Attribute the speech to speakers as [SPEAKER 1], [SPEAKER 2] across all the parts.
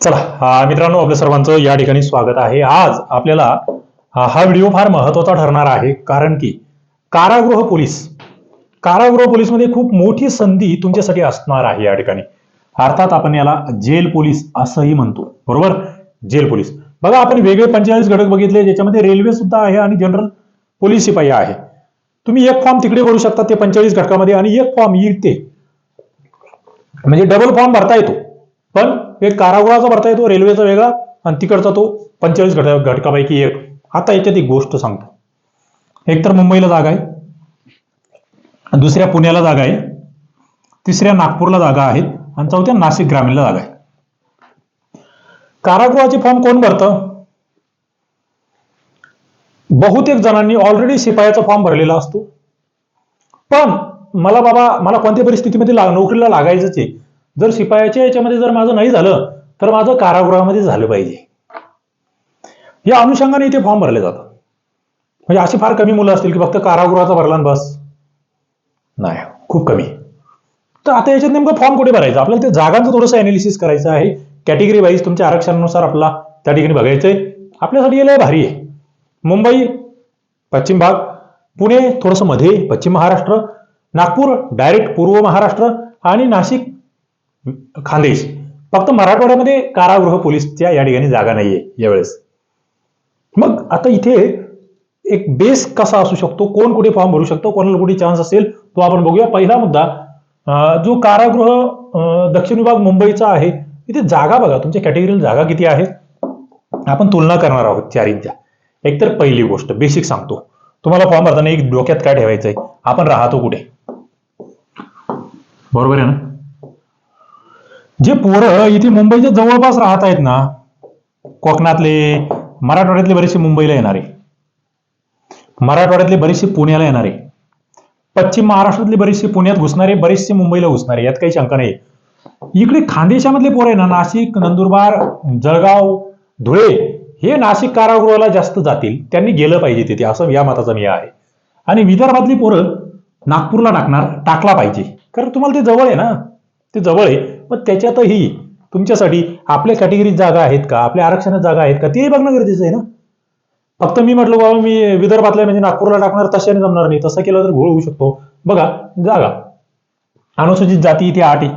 [SPEAKER 1] चला मित्रांनो आपल्या सर्वांचं या ठिकाणी स्वागत आहे. आज आपल्याला हा व्हिडिओ फार महत्त्वाचा ठरणार आहे कारण की कारागृह पोलीस कारागृह पोलीसमध्ये खूप मोठी संधी तुमच्यासाठी असणार आहे या ठिकाणी. अर्थात आपण याला जेल पोलीस असंही म्हणतो. बरोबर? Jail police. बघा आपण वेगळे पंचेचाळीस घटक बघितले ज्याच्यामध्ये रेल्वे सुद्धा आहे आणि जनरल पोलीस शिपाई आहे. तुम्ही एक फॉर्म तिकडे भरू शकता ते पंचेचाळीस घटकामध्ये आणि एक फॉर्म येते म्हणजे डबल फॉर्म भरता येतो. पण एक कारागृहाचा भरता येतो रेल्वेचा वेगळा आणि तिकडचा तो पंचेचाळीस घटक घटकापैकी एक. आता याच्यात एक गोष्ट सांगतो. एक तर मुंबईला जागा आहे. दुसऱ्या पुण्याला जागा आहे. तिसऱ्या नागपूरला जागा आहेत आणि चौथ्या नाशिक ग्रामीणला जागा आहे. कारागृहाचे फॉर्म कोण भरतं? बहुतेक जणांनी ऑलरेडी शिपायाचा फॉर्म भरलेला असतो. पण मला बाबा मला कोणत्या परिस्थितीमध्ये नोकरीला लागायचंच आहे? जर शिपायाच्या याच्यामध्ये जर माझं नाही झालं तर माझं कारागृहामध्ये झालं पाहिजे. या अनुषंगाने इथे फॉर्म भरले जातात. म्हणजे अशी फार कमी मुलं असतील की फक्त कारागृहाचा भरला बस. नाही खूप कमी. तर आता याच्यात नेमकं फॉर्म कुठे भरायचा? आपल्याला ते जागांचं थोडंसं अनालिसिस करायचं आहे. कॅटेगरी वाईज तुमच्या आरक्षणानुसार आपला त्या ठिकाणी बघायचंय. आपल्यासाठी याला भारी आहे. मुंबई पश्चिम भाग पुणे थोडंसं मध्ये पश्चिम महाराष्ट्र नागपूर डायरेक्ट पूर्व महाराष्ट्र आणि नाशिक खानदेश. फक्त मराठवाड्यामध्ये कारागृह पोलीसच्या या ठिकाणी जागा नाहीये यावेळेस. मग आता इथे एक बेस कसा असू शकतो? कोण कुठे फॉर्म भरू शकतो? कोणाला कुठे चान्स असेल? तो आपण बघूया. पहिला मुद्दा जो कारागृह दक्षिण विभाग मुंबईचा आहे इथे जागा बघा. तुमच्या कॅटेगरीला जागा किती आहे? आपण तुलना करणार आहोत चारींच्या. एकतर पहिली गोष्ट बेसिक सांगतो. तुम्हाला फॉर्म भरताना एक डोक्यात काय ठेवायचंय? आपण राहतो कुठे? बरोबर आहे ना? जे पोरं इथे मुंबईच्या जवळपास राहत आहेत ना कोकणातले मराठवाड्यातले बरेचसे मुंबईला येणारे मराठवाड्यातले बरेचसे पुण्याला येणारे पश्चिम महाराष्ट्रातले बरेचसे पुण्यात घुसणारे बरेचसे मुंबईला घुसणारे यात काही शंका नाही. इकडे खानदेशामधले पोरं आहे ना नाशिक नंदुरबार जळगाव धुळे हे नाशिक कारागृहाला जास्त जातील त्यांनी गेलं पाहिजे तिथे असं या मताचा मी आहे. आणि विदर्भातली पोरं नागपूरला टाकणार टाकला पाहिजे. कारण तुम्हाला ते जवळ आहे ना ते जवळ आहे. पण त्याच्यातही तुमच्यासाठी आपल्या कॅटेगरीत जागा आहेत का? आपल्या आरक्षणात जागा आहेत का? तेही बघणं गरजेचं आहे ना? फक्त मी म्हटलं बाबा मी विदर्भातल्या म्हणजे नागपूरला टाकणार तशाने जमणार नाही. तसं केलं तर घोळ होऊ शकतो. बघा जागा. अनुसूचित जाती इथे आठ आहे.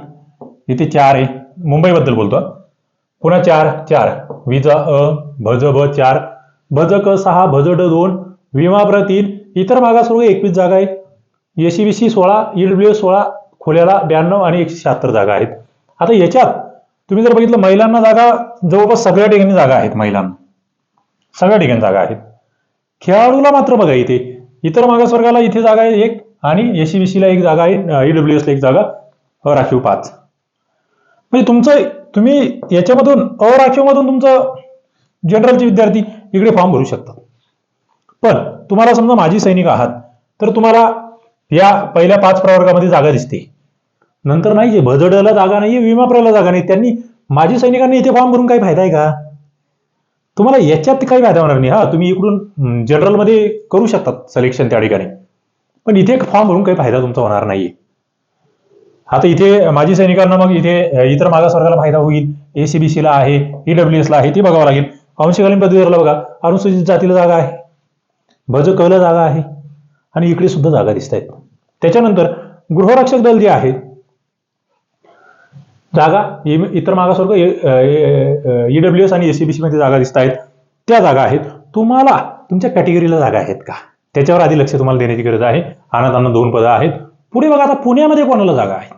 [SPEAKER 1] इथे चार आहे. मुंबईबद्दल बोलतो पुन्हा चार चार. विजा अ भज भ चार. भज क सहा भज ड दोन. विमा प्र तीन इतर मागासवर्ग एकवीस जागा आहे एसी सोळा ईडब्ल्यू सोळा खोल्याला ब्याण्णव आणि एकशे शहात्तर जागा आहेत. आता याच्यात तुम्ही जर बघितलं महिलांना जागा जवळपास सगळ्या ठिकाणी जागा आहेत महिलांना. सगळ्या ठिकाणी जागा आहेत. खेळाडूला मात्र बघा इथे. इतर मागासवर्गाला इथे जागा आहे एक आणि एसी बी सीला एक जागा आहे ईडब्ल्यू एसला एक जागा अराखीव पाच. म्हणजे तुमचं तुम्ही याच्यामधून अराखीव मधून तुमचं जनरलचे विद्यार्थी इकडे फॉर्म भरू शकतात. पण तुम्हाला समजा माजी सैनिक आहात तर तुम्हाला या पहिल्या पाच प्रवर्गामध्ये जागा दिसते. नंतर नाही जे भजडला जागा नाही विमाप्रला जागा नाही. त्यांनी माजी सैनिकांनी इथे फॉर्म भरून काही फायदा आहे का? तुम्हाला याच्यात काही फायदा होणार नाही. हा तुम्ही इकडून जनरलमध्ये करू शकतात सिलेक्शन त्या ठिकाणी. पण इथे एक फॉर्म भरून काही फायदा तुमचा होणार नाहीये. आता इथे माजी सैनिकांना मग इथे इतर मागासवर्गाला फायदा होईल. एसीबीसीला आहे ईडब्ल्यू ला आहे ती बघावं लागेल. अंशकालीन पदवीधरला बघा. अनुसूचित जातीला जागा आहे. भज कला जागा आहे. आणि इकडे सुद्धा जागा दिसत आहेत त्याच्यानंतर गृहरक्षक दल जे आहे जागा इतर मागासवर्ग ईडब्ल्यू एस आणि एसीबीसी मध्ये जागा दिसत आहेत त्या जागा आहेत. तुम्हाला तुमच्या कॅटेगरीला जागा आहेत का? त्याच्यावर आधी लक्ष तुम्हाला देण्याची गरज आहे. अनाथांना दोन पदं आहेत. पुढे बघा आता पुण्यामध्ये कोणाला जागा आहे?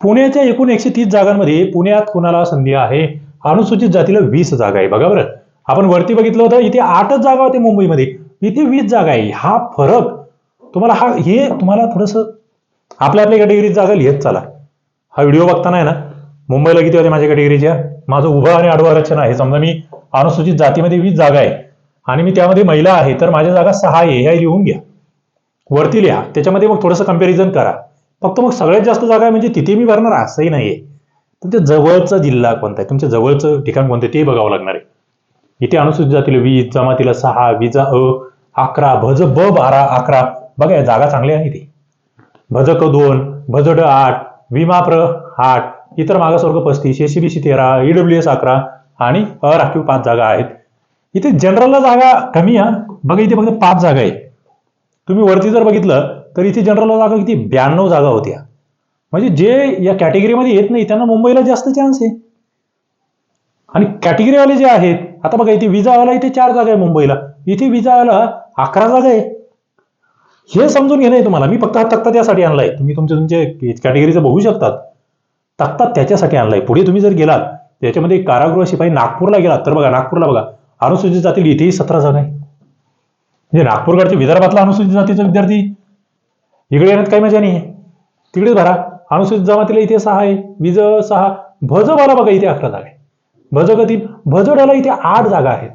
[SPEAKER 1] पुण्याच्या एकूण एकशे तीस जागांमध्ये पुण्यात कोणाला संधी आहे? अनुसूचित जातीला वीस जागा आहे. बघा बरं. आपण वरती बघितलं होतं इथे आठच जागा होते मुंबईमध्ये. इथे वीस जागा आहे. हा फरक तुम्हाला हा हे तुम्हाला थोडस आपल्या आपल्या कॅटेगरीत जागा लिहित चाला. हा व्हिडिओ बघताना आहे ना मुंबईला किती होते माझ्या कॅटेगरीच्या माझं उभं आणि आडवा आरक्षण आहे. समजा मी अनुसूचित जातीमध्ये वीस जागा आहे आणि मी त्यामध्ये महिला आहे तर माझ्या जागा सहा आहे. ह्या लिहून घ्या. वरती लिहा. त्याच्यामध्ये मग थोडंसं कंपॅरिझन करा. फक्त मग सगळ्यात जास्त जागा आहे म्हणजे तिथे मी भरणार असंही नाहीये. तुमच्या जवळचा जिल्हा कोणता आहे? तुमच्या जवळचं ठिकाण कोणतं ते बघावं लागणार आहे. इथे अनुसूचित जातीला वीस जमातीला सहा विजा अ अकरा भज ब बारा अकरा. बघा जागा चांगल्या आहे ते भज क दोन भज ड आठ विमा प्र आठ. इतर मागासवर्ग पस्तीस एसीबीसी तेरा ईडब्ल्यू एस अकरा आणि अराखीव पाच जागा आहेत. इथे जनरलला जागा कमी आहे. बघा इथे फक्त पाच जागा आहे तुम्ही वरती जर बघितलं तर इथे जनरलला जागा किती? ब्याण्णव जागा होत्या. म्हणजे जे या कॅटेगरीमध्ये येत नाही त्यांना मुंबईला जास्त चान्स आहे. आणि कॅटेगरीवाले जे आहेत आता बघा इथे विजावाला इथे चार जागा आहे मुंबईला. इथे विजावाला अकरा जागा आहे. हे समजून घेणं आहे तुम्हाला. मी फक्त हा तक्ता त्यासाठी आणलाय. तुम्ही तुमचे तुमचे कॅटेगरीचं बघू शकतात. तक्ता त्याच्यासाठी आणलाय. पुढे तुम्ही जर गेलात त्याच्यामध्ये कारागृह शिपाई नागपूरला गेलात तर बघा नागपूरला बघा. अनुसूचित जातील इथेही सतरा जण आहे. म्हणजे नागपूरकडचे विदर्भातला अनुसूचित जातीचा विद्यार्थी इकडे येण्यात काही मजा नाही आहे तिकडेच भरा. अनुसूचित जमातीला इथे सहा आहे. विज सहा. भजवाला बघा इथे अकरा जागा आहे भजगती भजडाला इथे आठ जागा आहेत.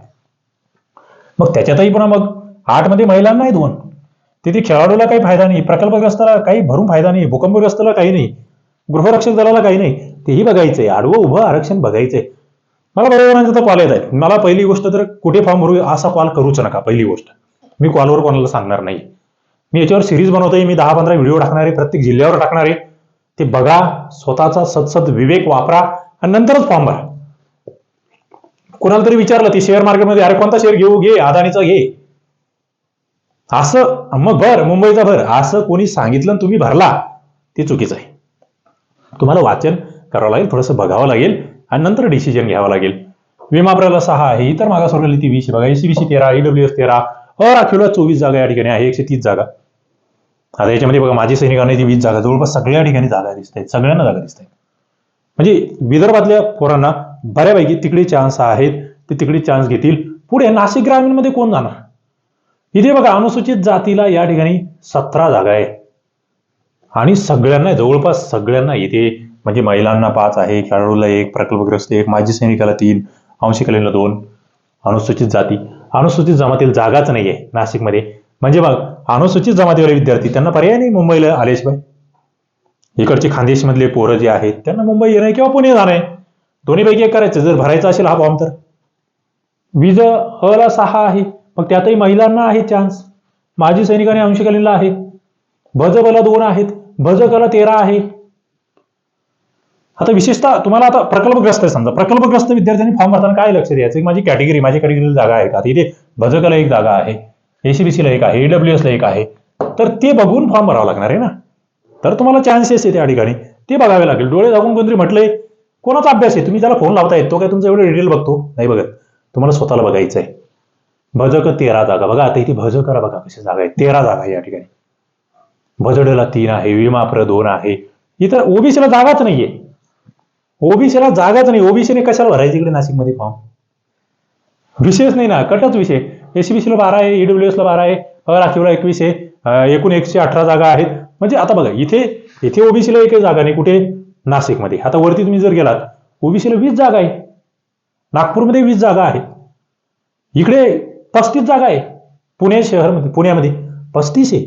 [SPEAKER 1] मग त्याच्यातही पुन्हा मग. आठमध्ये महिलांना आहे दोन. तिथे खेळाडूला काही फायदा नाही प्रकल्पग्रस्ताला काही भरून फायदा नाही भूकंपग्रस्ताला काही नाही गृहरक्षक दलाला काही नाही तेही बघायचंय आडवं उभं आरक्षण बघायचंय. मला बरोबरांचा तर कॉल येत आहे मला पहिली गोष्ट तर कुठे फॉर्म भरू असा कॉल करूच नका पहिली गोष्ट. मी कॉलवर कोणाला सांगणार नाही. मी याच्यावर सिरीज बनवतोय मी दहा पंधरा व्हिडिओ टाकणार आहे प्रत्येक जिल्ह्यावर टाकणार आहे. ते बघा स्वतःचा सदसद विवेक वापरा आणि नंतरच फॉर्म भरा. कोणाला तरी विचारलं ती शेअर मार्केटमध्ये अरे कोणता शेअर घेऊ? घे अदानीचा घे. असं मग भर मुंबईचा भर असं कोणी सांगितलं आणि तुम्ही भरला ते चुकीचं आहे. तुम्हाला वाचन करावं लागेल थोडंसं बघावं लागेल आणि नंतर डिसिजन घ्यावं लागेल. विमा प्रला सहा आहे इतर मागासवर्गाला ती वीस बघा एसीबीसी तेरा ईडब्ल्यू एस तेरा अराखीवला चोवीस जागा या ठिकाणी आहे एकशे तीस जागा. आता याच्यामध्ये बघा माझी सैनिकांना ती वीस जागा जवळपास सगळ्या ठिकाणी जागा दिसत आहेत सगळ्यांना जागा दिसत आहेत म्हणजे विदर्भातल्या पोरांना बऱ्यापैकी तिकडे चान्स आहेत ते तिकडे चान्स घेतील. पुढे नाशिक ग्रामीणमध्ये कोण जाणार? इथे बघा अनुसूचित जातीला या ठिकाणी सतरा जागा आहे आणि सगळ्यांना जवळपास सगळ्यांना इथे म्हणजे महिलांना पाच आहे खेळाडूला एक प्रकल्पग्रस्त एक माजी सैनिकाला तीन अंशिकलेला दोन अनुसूचित जाती. अनुसूचित जमातील जागाच नाहीये नाशिकमध्ये. म्हणजे मग अनुसूचित जमातीवाले विद्यार्थी त्यांना पर्याय नाही मुंबईला आलेशिवाय इकडचे खानदेशमधले पोरं जे आहेत त्यांना मुंबई येणं किंवा पुणे जाणं दोन्हीपैकी एक करायचं जर भरायचा असेल हा फॉर्म तर. वीज अला सहा आहे. मग त्यातही महिलांना आहे चान्स माजी सैनिकांनी अंशकालीनला आहे. भजबला दोन आहेत. भजकला तेरा आहे. आता विशेषतः तुम्हाला आता प्रकल्पग्रस्त आहे समजा. प्रकल्पग्रस्त विद्यार्थ्यांनी फॉर्म भरताना काय लक्ष द्यायचं? माझी कॅटेगरी माझी कॅटेगरीला जागा आहे का? तिथे इथे भजकला एक जागा आहे. एसीबीसीला एक आहे. ईडब्ल्यू ला एक आहे. तर ते बघून फॉर्म भरावा लागणार आहे ना? तर तुम्हाला चान्सेस आहे त्या ठिकाणी. ते बघावे लागेल. डोळे दाखवून कोणतरी म्हटलंय कोणाचा अभ्यास आहे? तुम्ही ज्याला फोन लावता तो काय तुमचा एवढं डिटेल बघतो. नाही बघत. तुम्हाला स्वतःला बघायचं आहे भजक तेरा जागा. बघा आता इथे भजकला बघा कशा जागा आहे तेरा जागा आहे या ठिकाणी. भजडला तीन आहे विमाप्र दोन आहे. इतर ओबीसीला जागाच नाहीये. ओबीसीला जागाच नाही. ओबीसीने कशाला भरायची इकडे नाशिकमध्ये फॉर्म? विषयच नाही ना. कटच विषय. एसीबीसीला बारा आहे ईडब्ल्यू ला बारा आहे. राखीवला एकवीस आहे. एकूण एकशे अठरा जागा आहेत. म्हणजे आता बघा इथे इथे ओबीसीला एकही जागा नाही. कुठे? नाशिकमध्ये. आता वरती तुम्ही जर गेलात ओबीसीला वीस जागा आहे. नागपूरमध्ये वीस जागा आहे इकडे पस्तीस जागा आहे. पुणे शहरमध्ये पुण्यामध्ये. पस्तीस आहे.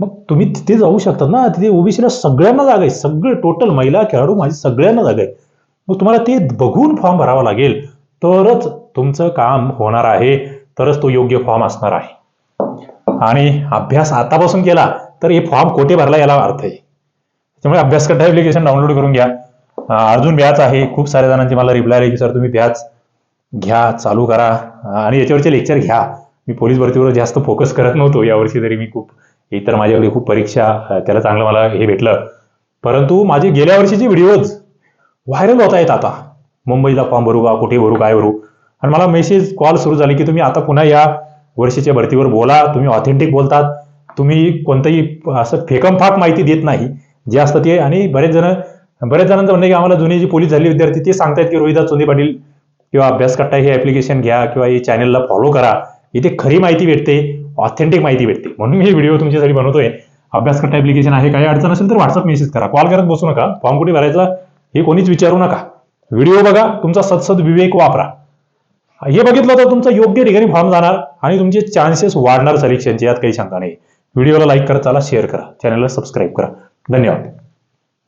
[SPEAKER 1] मग तुम्ही तिथे जाऊ शकतात ना. तिथे ओबीसीला सगळ्यांना जागा आहे. सगळे टोटल महिला खेळाडू माझी सगळ्यांना जागा आहे. मग तुम्हाला ते बघून फॉर्म भरावा लागेल. तरच तुमचं काम होणार आहे. तरच तो योग्य फॉर्म असणार आहे. आणि अभ्यास आतापासून केला तर हे फॉर्म कोठे भरला याला अर्थ आहे. त्यामुळे अभ्यास करता ऍप्लिकेशन डाउनलोड करून घ्या. अर्जुन बॅच आहे. खूप साऱ्या जणांची मला रिप्लाय आली की सर तुम्ही व्याज घ्या चालू करा. आणि याच्यावरचे लेक्चर घ्या. मी पोलीस भरतीवर जास्त फोकस करत नव्हतो. यावर्षी तरी मी खूप इतर माझ्याकडे खूप परीक्षा त्याला चांगलं मला हे भेटलं. परंतु माझे गेल्या वर्षीचे व्हिडिओज व्हायरल होत आहेत आता. मुंबईला फॉर्म भरू का कुठे भरू काय भरू? आणि मला मेसेज कॉल सुरू झाले की तुम्ही आता पुन्हा या वर्षीच्या भरतीवर बोला. तुम्ही ऑथेंटिक बोलतात. तुम्ही कोणतंही असं फेकमफाक माहिती देत नाही. जे असतं ते. आणि बरेच जण बरेच जणांचं म्हणणं की आम्हाला जुने जे पोलीस झाले विद्यार्थी ते सांगतायत की रोहिदास चोंदे पाटील किंवा अभ्यास करता हे ऍप्लिकेशन घ्या किंवा हे चॅनलला फॉलो करा इथे खरी माहिती भेटते ऑथेंटिक माहिती भेटते. म्हणून मी हे व्हिडिओ तुमच्यासाठी बनवतोय. अभ्यास करता ऍप्लिकेशन आहे काही अडचण असेल तर व्हॉट्सअप मेसेज करा. कॉल करत बसू नका. फॉर्म कुठे भरायचा हे कोणीच विचारू नका. व्हिडिओ बघा तुमचा सदसद विवेक वापरा. हे बघितलं तर तुमचं योग्य ठिकाणी फॉर्म जाणार आणि तुमचे चान्सेस वाढणार सलेक्शनचे यात काही शंका नाही. व्हिडिओला लाईक करा चला शेअर करा. चॅनलला सबस्क्राईब करा. धन्यवाद.